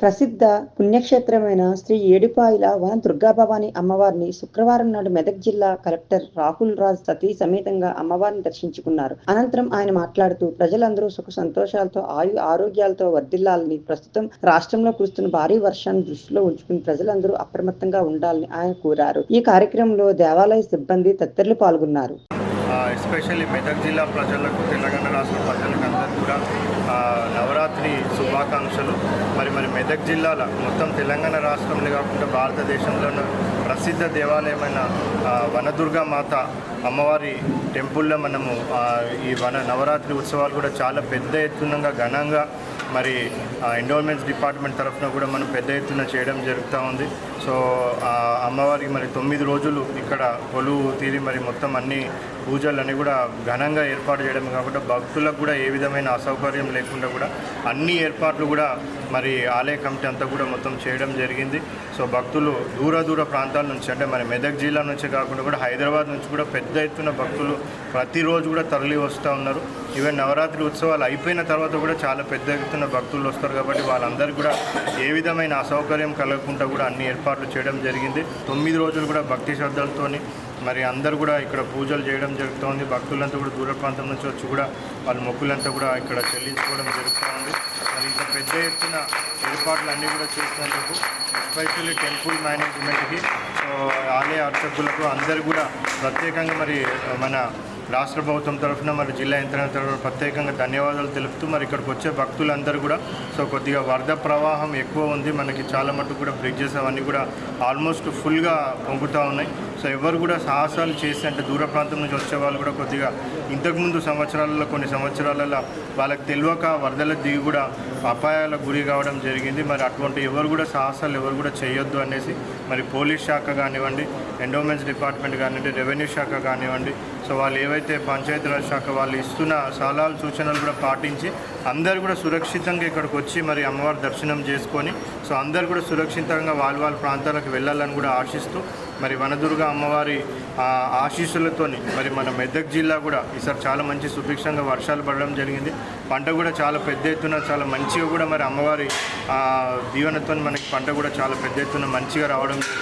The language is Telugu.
ప్రసిద్ధ పుణ్యక్షేత్రమైన శ్రీ ఏడుపాయల వన దుర్గాభవాని అమ్మవారిని శుక్రవారం నాడు మెదక్ జిల్లా కలెక్టర్ రాహుల్ రాజ్ సతీ సమేతంగా అమ్మవారిని దర్శించుకున్నారు. అనంతరం ఆయన మాట్లాడుతూ ప్రజలందరూ సుఖ సంతోషాలతో ఆయు ఆరోగ్యాలతో వర్ధిల్లాలని ప్రస్తుతం రాష్ట్రంలో కురుస్తున్న భారీ వర్షాన్ని దృష్టిలో ఉంచుకుని ప్రజలందరూ అప్రమత్తంగా ఉండాలని ఆయన కోరారు. ఈ కార్యక్రమంలో దేవాలయ సిబ్బంది తదితరులు పాల్గొన్నారు. ఎస్పెషల్లీ మెదక్ జిల్లా ప్రజలకు తెలంగాణ రాష్ట్ర ప్రజలకు అందరూ కూడా నవరాత్రి శుభాకాంక్షలు. మెదక్ జిల్లాల మొత్తం తెలంగాణ రాష్ట్రంలో కాకుండా భారతదేశంలోని ప్రసిద్ధ దేవాలయమైన వనదుర్గా మాత అమ్మవారి టెంపుల్లో మనము ఈ వన నవరాత్రి ఉత్సవాలు కూడా చాలా పెద్ద ఎత్తునంగా ఘనంగా మరి ఎండోర్మెంట్స్ డిపార్ట్మెంట్ తరఫున కూడా మనం పెద్ద ఎత్తున చేయడం జరుగుతూ ఉంది. సో అమ్మవారికి మరి తొమ్మిది రోజులు ఇక్కడ కొలువు తీరి మరి మొత్తం అన్ని పూజలు అన్నీ కూడా ఘనంగా ఏర్పాటు చేయడం కాకుండా భక్తులకు కూడా ఏ విధమైన అసౌకర్యం లేకుండా కూడా అన్ని ఏర్పాట్లు కూడా మరి ఆలయ కమిటీ అంతా కూడా మొత్తం చేయడం జరిగింది. సో భక్తులు దూర దూర ప్రాంతాల నుంచి అంటే మరి మెదక్ జిల్లా నుంచి కాకుండా కూడా హైదరాబాద్ నుంచి కూడా పెద్ద ఎత్తున భక్తులు ప్రతిరోజు కూడా తరలి వస్తూ ఉన్నారు. ఈవెన్ నవరాత్రి ఉత్సవాలు అయిపోయిన తర్వాత కూడా చాలా పెద్ద ఎత్తున భక్తులు వస్తారు కాబట్టి వాళ్ళందరికీ కూడా ఏ విధమైన అసౌకర్యం కలగకుండా కూడా అన్ని ఏర్పాట్లు చేయడం జరిగింది. తొమ్మిది రోజులు కూడా భక్తి శ్రద్ధలతో మరి అందరూ కూడా ఇక్కడ పూజలు చేయడం జరుగుతోంది. భక్తులంతా కూడా దూర ప్రాంతం నుంచి వచ్చి కూడా వాళ్ళ మొక్కులంతా కూడా ఇక్కడ చెల్లించుకోవడం జరుగుతోంది. మరి ఇంత పెద్ద ఎత్తున ఏర్పాట్లు అన్నీ కూడా చేసినందుకు ఎస్పెషల్లీ టెంపుల్ మేనేజ్మెంట్కి సో ఆలయ అర్చకులకు అందరు కూడా ప్రత్యేకంగా మరి మన రాష్ట్ర ప్రభుత్వం తరఫున మరి జిల్లా యంత్రాంగం తరఫున ప్రత్యేకంగా ధన్యవాదాలు తెలుపుతూ మరి ఇక్కడికి వచ్చే భక్తులందరూ కూడా సో కొద్దిగా వరద ప్రవాహం ఎక్కువ ఉంది. మనకి చాలా మటుకు కూడా బ్రిడ్జెస్ అవన్నీ కూడా ఆల్మోస్ట్ ఫుల్గా పొంగుతూ ఉన్నాయి. సో ఎవరు కూడా సాహసాలు చేసి అంటే దూర ప్రాంతం నుంచి వచ్చే వాళ్ళు కూడా కొద్దిగా ఇంతకుముందు సంవత్సరాలలో కొన్ని సంవత్సరాలలో వాళ్ళకి తెలియక వరదల దిగి కూడా అపాయాలకు గురి కావడం జరిగింది. మరి అటువంటి ఎవరు కూడా సాహసాలు ఎవరు కూడా చేయొద్దు అనేసి మరి పోలీస్ శాఖ కానివ్వండి ఎండోమెంట్స్ డిపార్ట్మెంట్ కానివ్వండి రెవెన్యూ శాఖ కానివ్వండి సో వాళ్ళు ఏవైతే పంచాయతీరాజ్ శాఖ వాళ్ళు ఇస్తున్న సలహాలు సూచనలు కూడా పాటించి అందరూ కూడా సురక్షితంగా ఇక్కడికి వచ్చి మరి అమ్మవారి దర్శనం చేసుకొని సో అందరు కూడా సురక్షితంగా వాళ్ళ వాళ్ళ ప్రాంతాలకు వెళ్ళాలని కూడా ఆశిస్తూ మరి వనదుర్గ అమ్మవారి ఆశీస్సులతోని మరి మన మెదక్ జిల్లా కూడా ఈసారి చాలా మంచి సుభిక్షంగా వర్షాలు పడడం జరిగింది. పంట కూడా చాలా పెద్ద ఎత్తున చాలా మంచిగా కూడా మరి అమ్మవారి దీవెనతో మనకి పంట కూడా చాలా పెద్ద ఎత్తున మంచిగా రావడం